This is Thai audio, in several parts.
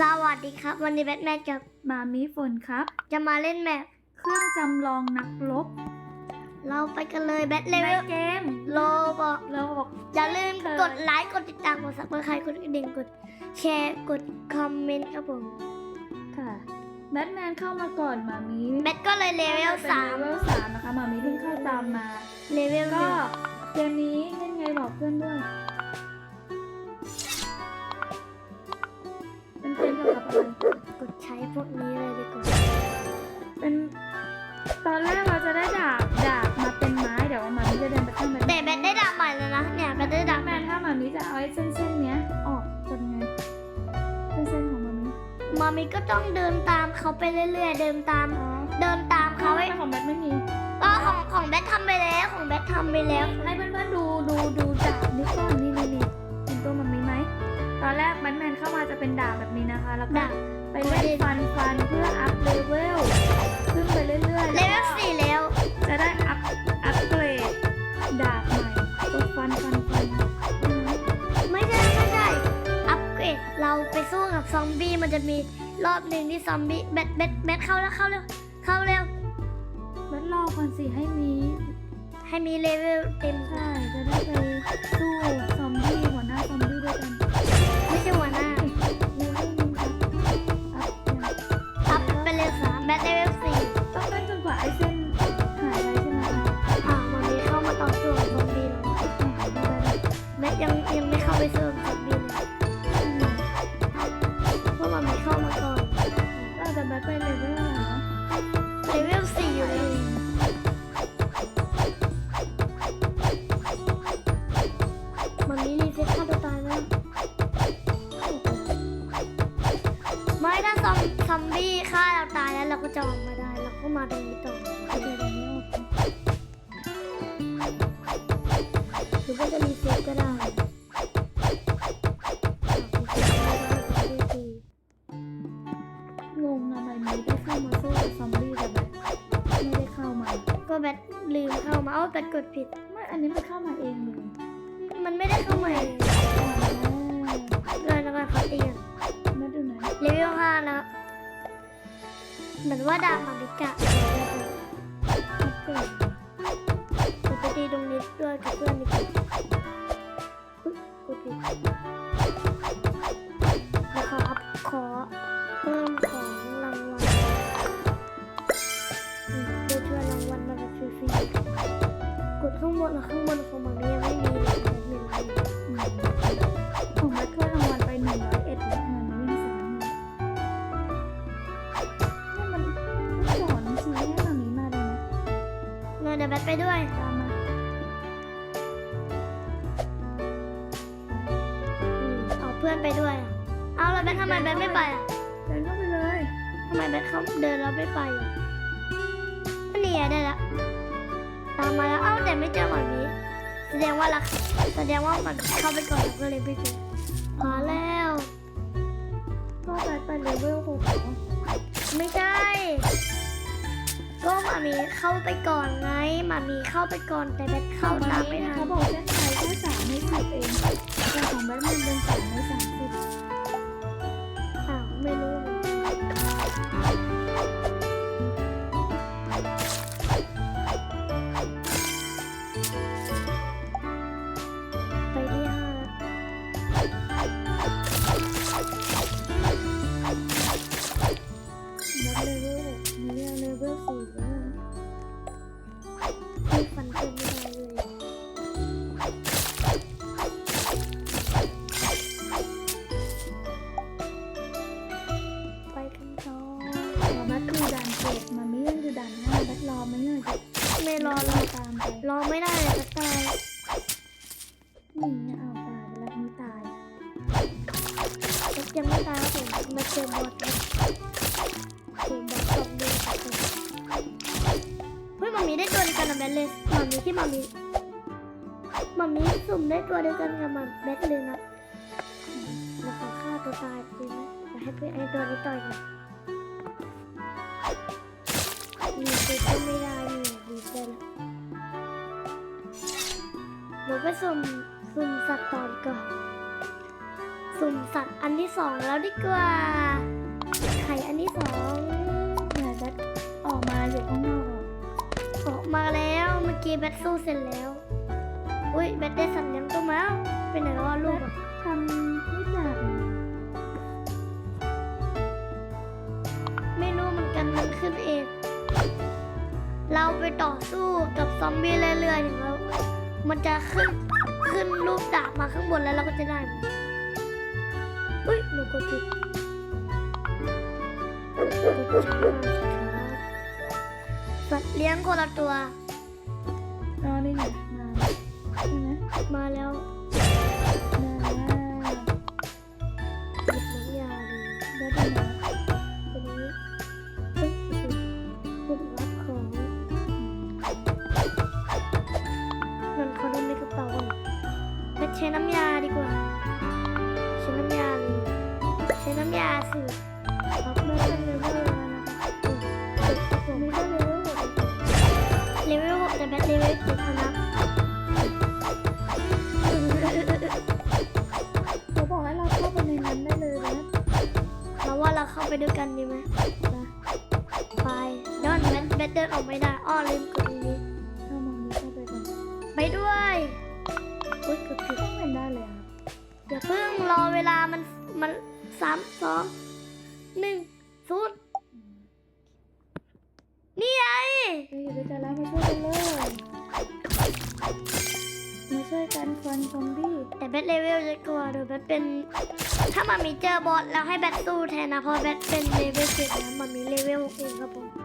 สวัสดีครับ วันนี้แบทแมนกับมามีฝนครับ จะมาเล่นแมปเครื่องจำลองนักรบเราไปกันเลยแบทเลในเวลเกมโลบอกเราบอกอย่าลืมเคยกดไลค์กดติดตามกดซับสไครต์กดกระดิ่งกดแชร์กดคอมเมนต์ครับผมค่ะแบทแมนเข้ามาก่อนมามีแบทก็เลยเลเวลสามเลเวลสามนะคะมามีเพิ่งเข้าตามมาเลเวลหก็นึ่งเกมนี้เล่นไงบอกเพื่อนด้วย พวกนี้เลยดีกว่า เป็นตอนแรกเราจะได้ดาบดาบมาเป็นไม้เดี๋ยวมามีจะเดินไปข้างในแต่แบทได้ดาบใหม่แล้วนะเนี่ยแบทได้ดาบแมนถ้ามามีจะเอาไอ้เส้นเส้นๆเนี้ยออกเป็นไงเส้นเส้นๆของมามีมามีก็ต้องเดินตามเขาไปเรื่อยๆ เดินตามอ๋อเดินตามเขาไม่ไว้ของแบทไม่มีก็ของของแบททำไปแล้ว ของแบททำไปแล้ว ให้เพื่อนๆดูดูดูดาบนี่ก่อนนี่นี่ อนแรกแบทแมนเข้ามาจะเป็นดาบแบบนี้นะคะ แล้วก็ดาบ ไปเล่นฟันฟันเพื่ออัพเลเวลขึ้นไปเรื่อยๆเลเวลสี่แล้ว จะได้อัพอัพเกรดดาบใหม่กดฟันฟันฟันไม่ใช่ไม่ใช่อัปเกรดเราไปสู้กับซอมบี้มันจะมีรอบหนึ่งที่ซอมบี้แบทแบทแบทเข้าแล้วเข้าเร็วเข้าเร็ว แบทรอก่อนสิให้มีให้มีเลเวลเต็ม ใช่จะได้ไปสู้ซอมบี้หัวหน้าซอมบี้ด้วยกัน เว แบตกดผิดไม่อันนี้มันเข้ามาเองเลยมันไม่ได้เข้ามาเองอ๋อเลยแล้วก็เขาตีกันมาดูหน่อยเลเวลห้าแล้วเหมือนว่าดาบมาบิกะอัปเกรดจะไปตีตรงนี้ด้วยกับเพื่อนดีกว่า ข้างบนแล้วข้างบนของมันยังไม่มีเลยแบบหนึ่งเลยอืมของแบทถ้วยรางวัลไปหนึ่งร้อยเอ็ดแล้วมันวิ่งสามนี่มันสอนชี้ให้มามีมาเลยนะเงินเดี๋ยวแบทไปด้วยตามมาอืมเอาเพื่อนไปด้วยอะเอาแล้วแบททำไมแบทไม่ไปอะเดินเข้าไปเลยทำไมแบทเขาเดินแล้วไม่ไปอะอันนี้ไงได้แล้ว ตามมาแล้ว เอ้าแต่ไม่เจอหมอนนี้ แสดงว่ารักแสดงว่ามันเข้าไปก่อนแล้วก็เลยไม่เจอมาแล้วก็แบทไปเลเวลหกเหรอไม่ใช่ ก็หมามีเข้าไปก่อนไงหมามีเข้าไปก่อนแต่แบทเข้าตามไม่ทัเขานบอกเส้นชัยแค่สามในสิบเองแต่ของแบทมันเป็นสามในสามสิบอ้าวไม่รู้ แล้วเราไปสุ่มสุ่มสัตว์ต่อดีกว่อนสุ่มสัตว์อันที่สองแล้วดีกว่า ไข่อันที่สองเนี่ยแบทออกมาอยู่ข้างนอกออกมาแล้วเมื่อกี้แบทสู้เสร็จแล้ว อุ้ยแบทได้สัญญาณตัวแมวเป็นไหนแล้วอะลูกอะทำทุกอย่างไม่รู้เหมือนกันมันขึ้นเอง เราไปต่อสู้กับซอมบี้เรื่อยๆอย่างแล้ว มันจะขึ้นขึ้นรูปดาบมาข้างบนแล้วเราก็จะได้เฮ้ยหนูกดผิดสัตว์เลี้ยงคนละตัว อย่าเพิ่งรอเวลามันมันสามสองหนึ่งศูนย์นี่ไงเฮ้ยอยู่ด้วยกันแล้วมาช่วยกันเลย มาช่วยกันฟันซอมบี้ แต่แบทเลเวลจะกลัวเดี๋ยวแบทเป็น ถ้ามันมีเจอบอสแล้วให้แบทสู้แทนนะเพราะแบทเป็นเลเวลเจ็ดแล้วมันมีเลเวลหกเองครับผมไ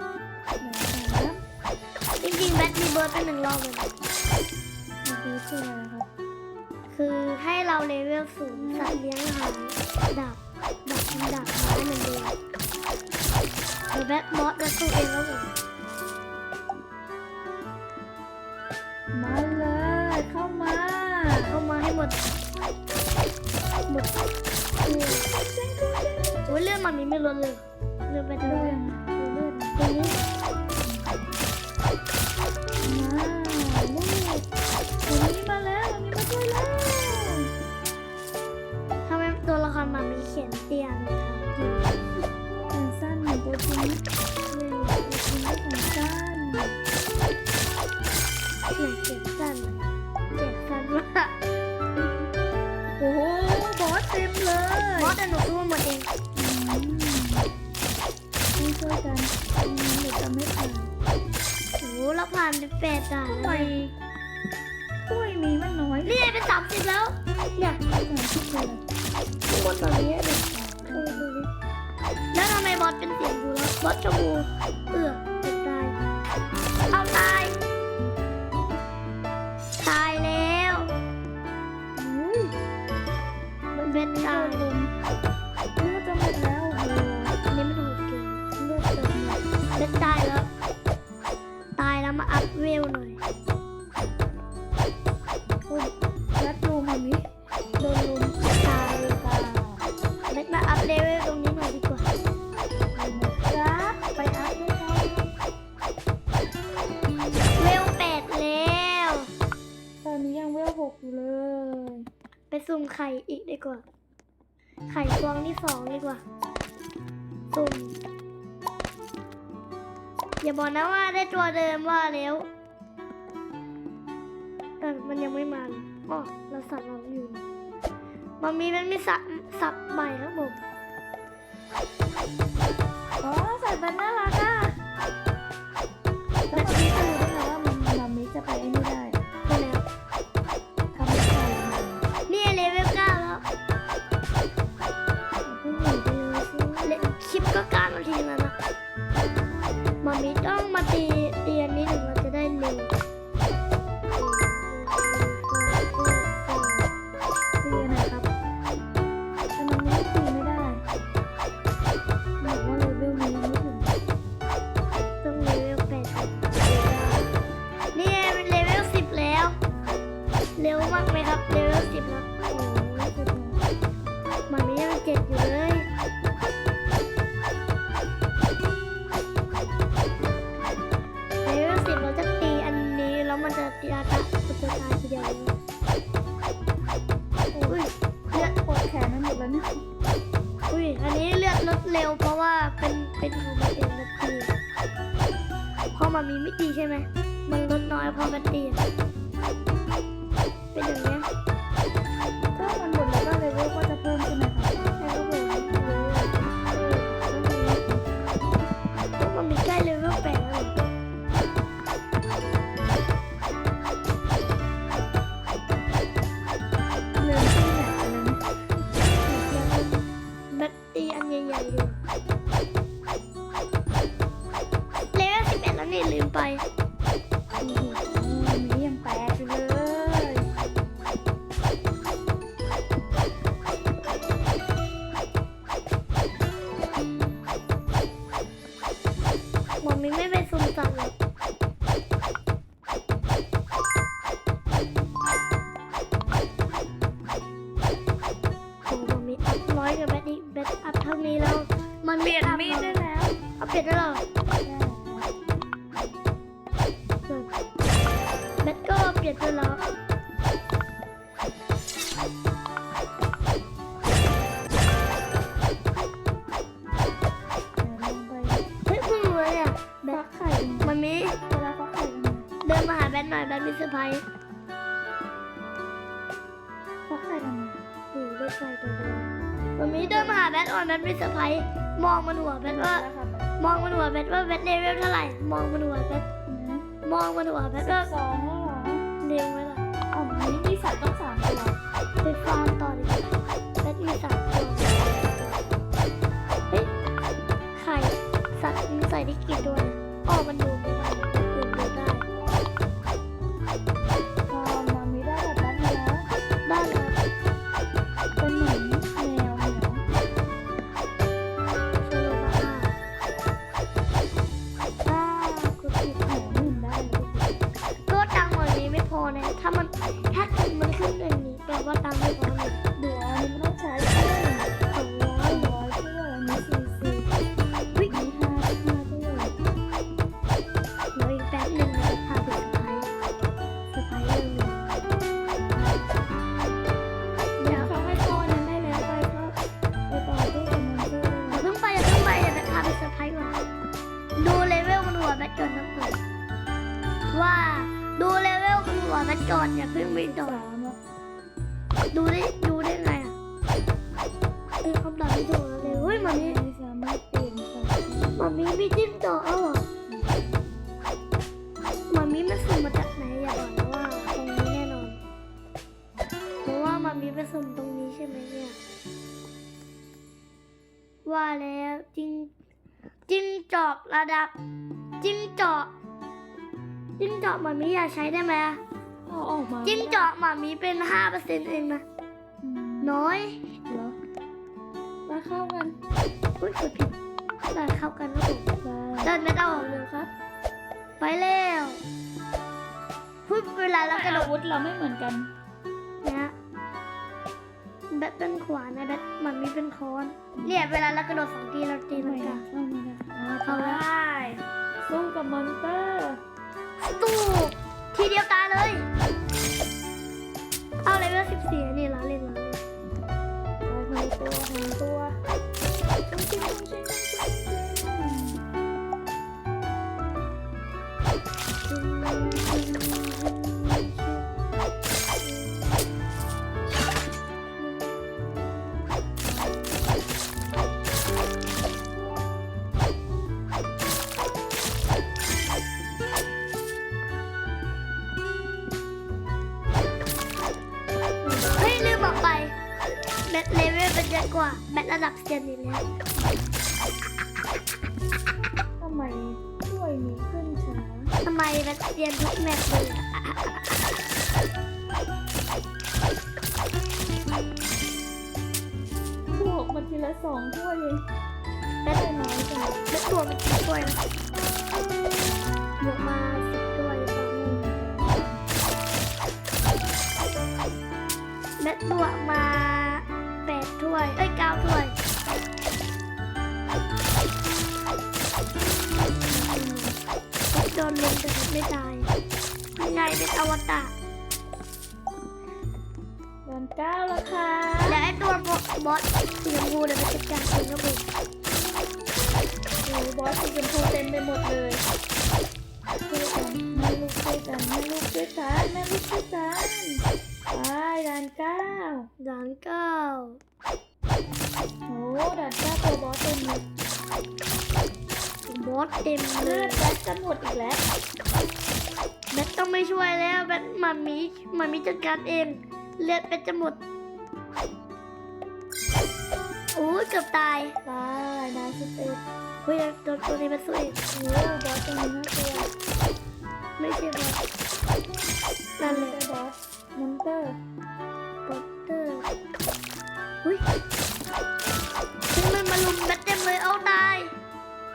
หนไหนนะจริงๆแบทมีเบิร์ดเป็นหนึ่งรอบเลยนะมาดูช่วยอะไรครับ คือให้เราเลเวลสูงสัตว์เลี้ยงหารดาบดาบดาบไม้เหมือนเดิมเดี๋ยวแบทบอสจะสู้เองแล้วผมมาเลยเข้ามา เข้ามาให้หมดหมดโอ้ยเรื่องมันมีไม่ลดเลยเรื่องไปเท่าเลืไหอร่ดเลือดตรงนี้ มันมีเขียนเตียนนะคะแขนสั้นเหมือนตัวจริงหนึ่งจริงไม่แขนสั้นไหนเขียนสั้นเขียนสั้นมากโอ้โหบอสเต็มเลยมอสแต่หนูสู้หมดเองอืมช่วยกันอืมเดี๋ยวจะไม่ผ่านโอ้โหเราผ่านไปแปดด่านทำแล้วไมเนี่ยกล้วยมีมันน้อย นี่เป็นสามสิบแล้ว เนี่ยสามสิบเลย ข้างบนแบบนี้เลยแล้วทำไมบอสเป็นเสียงบูแล้วบอสชมพูเอือตายเอาตายตายแล้วมันเป็นตายลมเลือดจะหมดแล้วโอ้โหอันนี้มันโหดเกินเลือดเต็มหมดเบ็ดตายแล้วตายแล้วมาอัพเวลหน่อย ดีกว่า ไข่ฟองที่สองดีกว่าสุ่ม อย่าบอกนะว่าได้ตัวเดิมว่าแล้ว แต่มันยังไม่มาเลยอ๋อเราสับเราอยู่มันมีมันมีสับสับใหม่ครับผมอ๋อใส่เป็นน่ารักอะแล้วมันมีจะรู้ได้ไงว่ามันมามิจะไปไอ้นี่ วมากเลยครับเลเวลสิบแล้วมันม่ยังเจ็ดอยู่เลยเลเวลสิบเราจะตีอันนี้แล้วมันจะตีอาตะมันจะายทีเดียวอุ้ยเลือดปวดแขนมันหมดแล้วนี่อุ้ยอันนี้เลือดลดเร็วเพราะว่าเป็นเป็นของมันเองนะพี่พอมันมีไม่ตีใช่ไหมมันลดน้อยพอมันตี อย่างเนี้ยาหาแบทหน่อยแบทมีเซอร์ไพรส์ฟักไข่ทำไมโอ้ได้ใส่ตัวเดียวมันมีเดินมาหาแบทอ่อนแบทมีเซอร์ไพรส์มองมันหัวแบทว่าแล้วครับมองมันหัวแบทว่าแบทเลเวลเท่าไหร่ มองมันหัวแบทอืมมองมันหัวแบทว่าสองแล้วเหรอเร็วไหมล่ะอ๋อมันมีสัตว์ต้องสามตัวไปฟาร์มต่อดีกว่าแบทมีสามตัวเฮ้ยไข่สัตว์มันใส่ได้กี่ตัว ถ้ามันถ้าเกิดมันขึ้ง ผสมตรงนี้ใช่ไหมเนี่ย ว่าแล้วจิงจิงจอกระดับ จิงจอกจิงจอกมันมีอยากใช้ได้ไหมอะเอาออกมาจิงจอกมันมีเป็นห้าเปอร์เซ็นต์เองนะอืมน้อยเหรอมาเข้ากันอุ้ยกดผิดแต่เข้ากันครับผมได้เดินไม่ต้องเร็วครับ ไปแล้วพูดเวลาเรากระโดอาดวุธเราไม่เหมือนกันเนี่ย แบทเป็นขวานนะแบทมันมีเป็นค้อนเนี่ยเวลาเรากระโดดสองทีเราตีไม่มันได้กันเข้าไม่ได้อ่าเข้าแล้วได้สู้กับมอนสเตอร์ตู้ทีเดียวตายเลย เอาเลเวลสิบสี่นี่เราเล่นเราเล่นเอาไปตัวหางตัว งแบทตัวมันกี่ถ้วยนะบวกมาสิบถ้วยหรือเปล่าแบทบวมาแปดถ้วย เอ้ยเก้าถ้วยโดนลงแต่ไม่ตายยังไงเป็นอวตารเดือนเก้าแล้วค่ะเดี๋ยวไอตัวบอสสีชมพูเดี๋ยวไปจัดการเองครับผม โอ้บอสสีชมพูเต็มไปหมดเลยช่วยกันแม่ลูกช่วยกันแม่ลูกช่วยกันแม่ลูกช่วยกันไปด่านเก้าด่านเก้าโอ้ด่านเก้าตัวบอสเต็มเลยบอสเต็มเลเลือยดแบทจะหมดอีกแล้วแบทต้องไม่ช่วยแล้วแบทมามีมามีจัดการเองเลือดแบทจะหมดโอ้ยเกือบตายไปด่านสิบเอ็ดเฮ้ยตัวตัวนี้มันสู้เองโอ้บอสตัวนี้น่ากลัวไม่ใช่บอสนั่นแหละบอสมอนเตอร์บอสเตอร์อุ้ยซึ่งมันมาลุมแบทเต็มเลยเอาตาย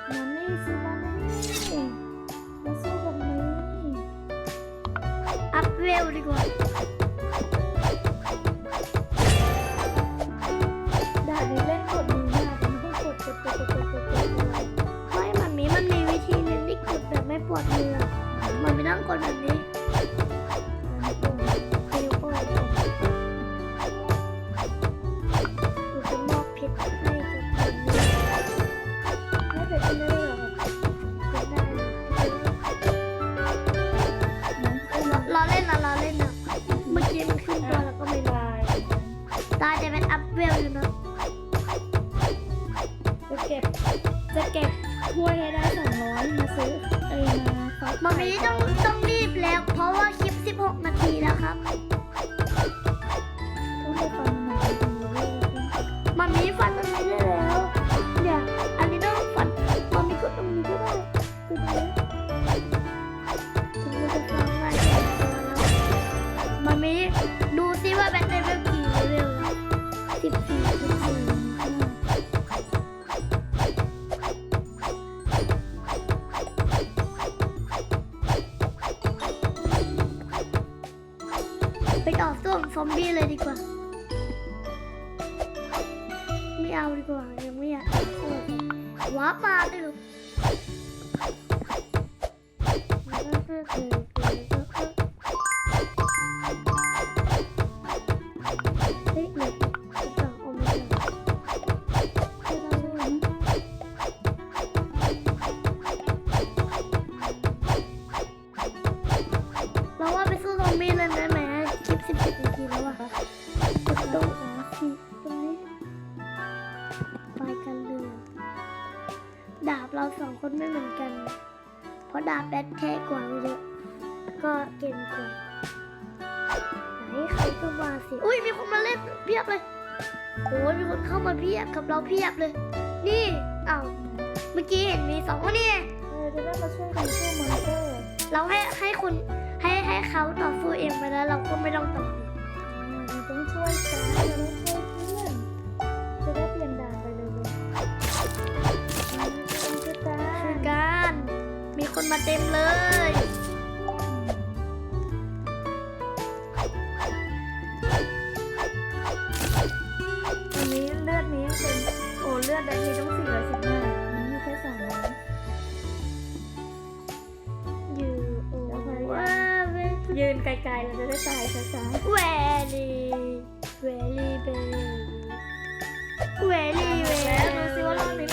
มันนี่สิมันนี่มาสู้กับนี้อัพเวลดีกว่าด่านนี้เล่นกดมือมากมันต้อกดกดกดกดกด ดแบบไม่ปวดมืออะมันไม่ต้องกดแบบนี้มัน สิบสี่สิบสี่ไปต่อสู้กับซอมบี้เลยดีกว่า ไม่เอาดีกว่ายังไม่อยากสู้ว้าปมาดิลู เราสองคนไม่เหมือนกัน เพราะดาบแบทแท้กว่าเยอะก็เก่งกว่าไหนใครก็มาสิ อุ้ยมีคนมาเล่นเพียบเลยโอ้ยมีคนเข้ามาเพียบกับเราเพียบเลย นี่เอ้าเมื่อกี้เห็นมีสองคนนี่เออจะได้มาช่วยกันสู้มอนเตอร์เราให้ให้คุณให้ให้เขาต่อสู้เองไปแล้ว เราก็ไม่ต้องต่อเราต้องช่วยกันเราต้องช่วยเพื่อนจะได้เปลี่ยนด่าน คนมาเต็มเลย วันนี้เลือดมียังเป็นโอ้เลือดแบงค์มีต้องสี่ร้อยสิบห้านี่มีแค่สามร้อยอยู่โอ้ว่าเวยืนไกลๆเราจะได้ตายช้าเวลีเวลีเบลีเวลีเวๆแล้วดูซิว่ารอบนี้เราจะถึงด่าน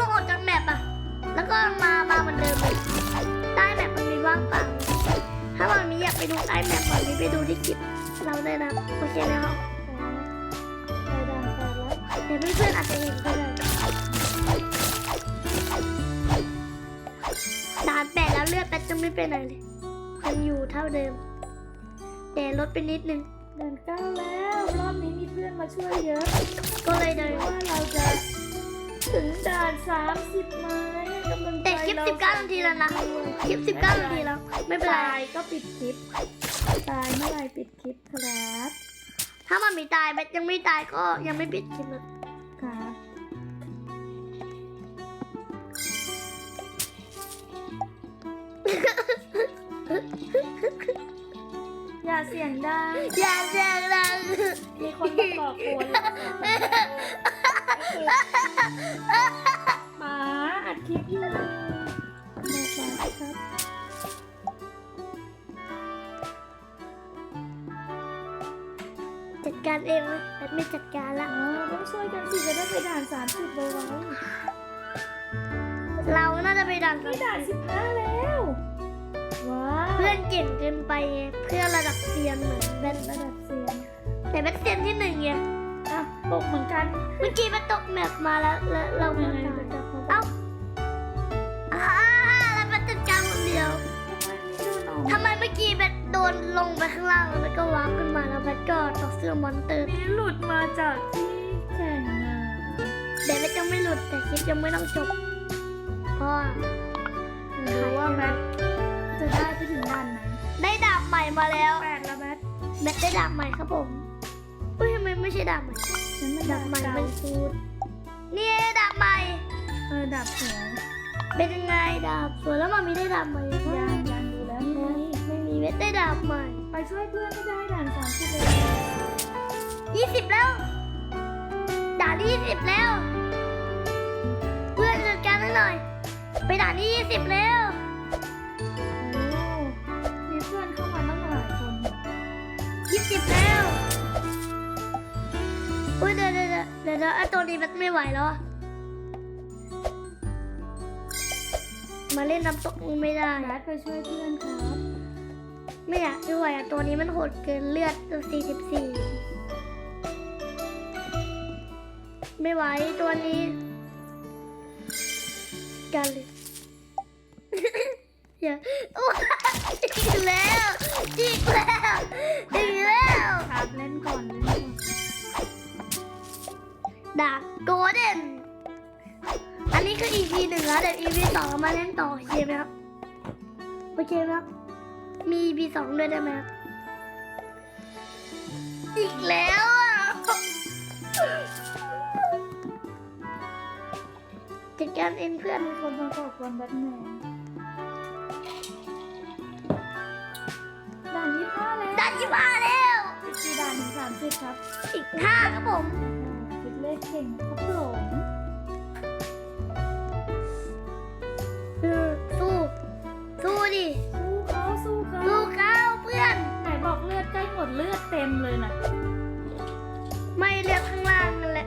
ล่วงออกจากแมปอะแล้วก็มามาเหมือนเดิมเลยใต้แมปมันมีว่างเปล่าถ้าวันนี้อยากไปดูใต้แมปวันนี้ไปดูที่คลิปเราได้นะโอเคไหมครับไปด่านแปดแล้วเดี๋ยวเพื่อนๆอาจจะเห็นก็ได้ด่านแปดแล้วเลือดแปดจะไม่ไปไหนเลยยังอยู่เท่าเดิม แต่ลดไปนิดนึงด่านเก้าแล้ว รอบนี้มีเพื่อนมาช่วยเยอะ ก็เลยเดินว่าเราจะ ถึงด่านสามสิบไหมกำลังใจแต่คลิปเรา19นาทีแล้วนะคลิป19นาทีแล้ว ไม่เป็นไรตายก็ปิดคลิป ตายเมื่อไหรปิดคลิปครับ ถ้ามันมีตายแบทยังไม่ตายก็ยังไม่ปิดคลิปเลยครับ อย่าเสียงดังอย่าเสียงดังมีคนมาก่อกวนหมาอัดคลิปอยู่บอกหมาครับจะจัดการเองไหมแบทไม่จัดการละอ๋อต้องช่วยกันสิจะได้ไปด่านสามสิบไวเราน่าจะไปดันๆนี่ด่านสิบห้าแล้วว้าวเพื่ อนเก่งเกินไปไงเพื่อนระดับเซียนเหมือนแบทระดับเซียนแต่แบทเซียนที่หนึ่งไงอะตกเหมือนกันเมื่อกี้แบทตกแมปมาแล้วแล้วเรายัไม่งไงตายจะจับเขาเอ้าอ่าแล้วแบทจัดการคนเดียวทำไมเมื่อกี้แบทโดนลงไปข้างล่างแล้วแบทก็วาร์ปขึ้นมาแล้วแบทก็ต่อสู้มอนเตอร์นี่หลุดมาจากที่แข่งอะเดี๋ยวแบทยังไม่หลุดแต่คลิปยังไม่ต้องจบเพราะว่าดูว่าแบทจะ ได้ไปถึงด่านไหนได้ดาบใหม่มาแล้วแปดแล้วแบทแบทได้ดาบใหม่ครับผมเฮ้ยทำไมไม่ใช่ดาบใหม่ฉันมันดาบใหม่เก่ามันฟูดนี่ดาบใหม่เออดับสวยเป็นยังไงดาบสวยแล้วมันมีได้ดาบใหม่ยางยางดูแล้วนี่ไงไม่มีเวทได้ดาบใหม่ ไปช่วยเพื่อนให้ได้ด่านสามสิบเลยยี่สิบแล้วด่านที่ยี่สิบแล้ว เพื่อนจัดการให้หน่อย ไปด่านที่ยี่สิบแล้ว สิบแล้วอุ้ยเดี๋ยวเดี๋ยวเดี๋ยวเดี๋ยวไอ้ตัวนี้มันไม่ไหวแล้ว มาเล่นน้ำตกไม่ได้แบทไปช่วยเพื่อนครับไม่อยากด้วยอะตัวนี้มันโหดเกินเลือดตัวสี่สิบสี่ไม่ไหวตัวนี้กันเลยอย่าโอ้ยอีกแล้วอีกแล้ว ก่อนเล่นก่อนดาบโกลเด้น อันนี้คือ EP หนึ่งแล้วเดี๋ยว EP สองเรามาเล่นต่อโอเคไหมครับ โอเคไหมครับ มี EP สองด้วยได้ไหมครับ อีกแล้วอะจัดการเองเพื่อนมีคนมาขอบคุณแบทแมนด่านยี่ห้าแล้วดันที่มาแล้วอีกกี่ ด่านถึงสามสิบครับ อีกห้าครับผมคิดเลขเก่งนะครับผมคือสู้สู้ดิสู้เขาสู้เขาสู้เขาเพื่อนไหนบอกเลือดใกล้หมดเลือดเต็มเลยนะไม่เลือกข้างล่างนั่นแหละ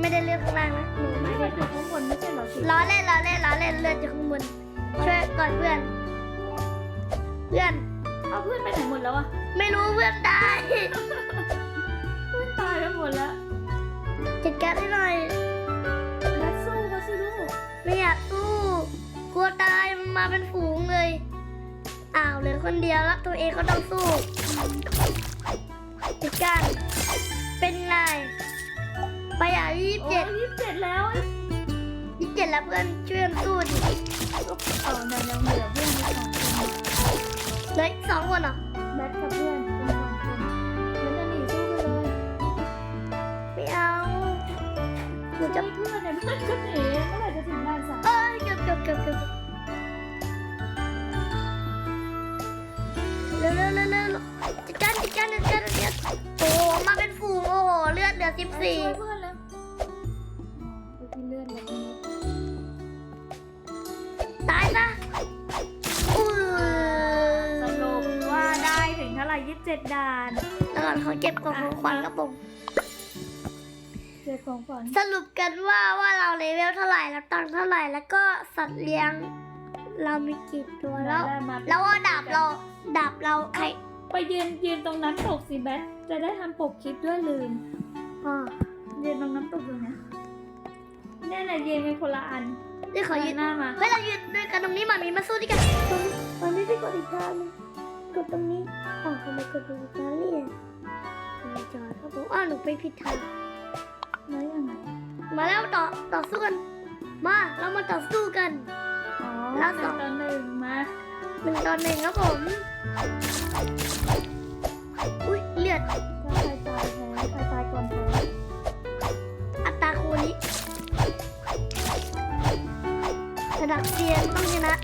ไม่ได้เลือกข้างล่างนะหนูไม่ไม่ได้ได้อยู่ข้างบนไม่ใช่เหรอสิล้อเล่นล้อเล่นล้อเล่นเลือดอยู่ข้างบนช่วยก่อนเพื่อน เพื่อนเอาเพื่อนไปไหนหมดแล้วอะไม่รู้เพื่อนตา ยเพื่อนตายไปหมดแล้วจัดการให้หน่อยแบทสู้เขาสิลูกไม่อยากสู้กลัวตายมันมาเป็นฝูงเลยอ้าวเหลือคนเดียวแล้วตัวเองก็ต้องสู้จัดการเป็นไงไปอะยี่สิบโอ้เจ็ดยี่สิบเจ็ดแล้วยี่สิบเจ็ดแล้วเพื่อนช่วยกันสู้ดิเออแต่ยังเหลือเพื่อนอีกสองคนเหลืออีกสองคนเหรอ นูจะเพื่อนเนี่ยเพื่อนก็หนีเมื่อไหร่จะถึงด่านสามเอ้ยเกือบเกือบเกือบเกือบเร็วเร็วเร็วเร็วจัดการจัดการจัดการจัดการโอ้มาเป็นฝูงโอ้โหเลือดเหลือสิบสี่เพื่อนแล้วเลือดเลยตายซะอุ้สรุปว่าได้ถึงเท่าไหร่ยี่สิบเจ็ดด่านแล้วก่อนขอเก็บกล่องของขวัญครับผม เจ็ดของฝันสรุปกันว่าว่าเราเลเวลเท่าไหร่แล้วตังค์เท่าไหร่แล้วก็สัตว์เลี้ยง เรามีกี่ตัวแล้วแล้วว่าดาบเราดาบเราใครไปยืนยืนตรงน้ำตกสิแบทจะได้ทำปกคลิปด้วยลืมอ๋อยืนตรงน้ำตกอยู่นะแน่น่ะยืนกันคนละอันนี่ขอยืนหน้ามาเฮ้ยเรายืนด้วยกันตรงนี้มามีมาสู้ด้วยกันตรงนี้มันไม่ได้กดอีกทางนึงกดตรงนี้อ๋อทำไมกดตรงอีกทางนี่อะไม่จอดครับผมอ้าวหนูไปผิดทาง แล้วยังไงมาแล้วต่อต่อสู้กัน มาเรามาต่อสู้กัน อ๋อแล้วหสนึ่องงต่อหนึ่งมาหนึ่งต่อหนึ่งครับผม อุ้ยเลือดถ้าใครตายแพ้ใครตายก่อนแพ้อัตราคูณนี้ระดับเซียนต้องชนะ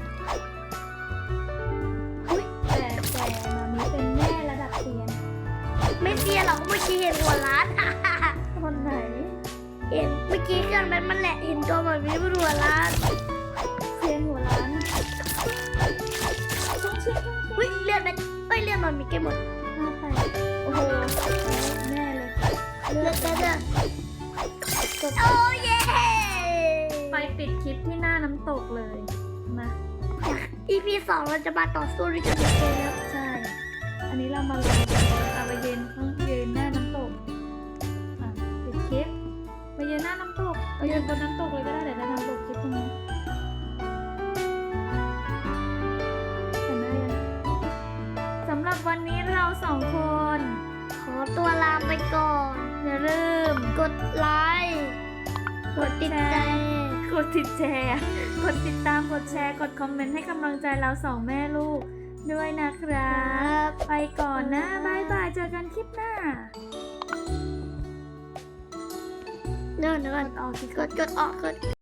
อุ้ยแต่แต่มามีเป็นแม่ระดับเซียนไม่เซียนหรอกเมื่อกี้เห็นหัวล้านคนไหนเห็นเมื่ อกี้เครื่องนั้นมันแหละเห็นตัวมันมีเป็นหัวล้านเซียนหัวล้านองเชื่อต้องเชื่ออุ้ยเลือดมันเอ้ยเลือดมันมีแค่หมดห้าแปโอ้โหแน่เลยเลือกกันเถอะโอ้เย่ไปปิดคลิปที่หน้าน้ำตกเลยมา EP สองเราจะมาต่อสู้ด้วยกันแล้วใช่ อันนี้เรามาลงเอาไปยืนข้าง ยืนหน้าน้ำตกไปยืนบนน้ำตกเลยก็ได้เดี๋ยวจะทำบทคลิปตรงนี้เห็นไหมยังสำหรับวันนี้เราสองคน ขอตัวลาไปก่อน อย่าลืมกดไลค์กดติดใจกดติดแชร์กดติดตามกดแชร์กดคอมเมนต์ให้กำลังใจเราสองแม่ลูกด้วยนะครับ ไปก่อนนะบายบายเจอกันคลิปหน้า เดี๋ยวก่อนออกสิกดกดออกกด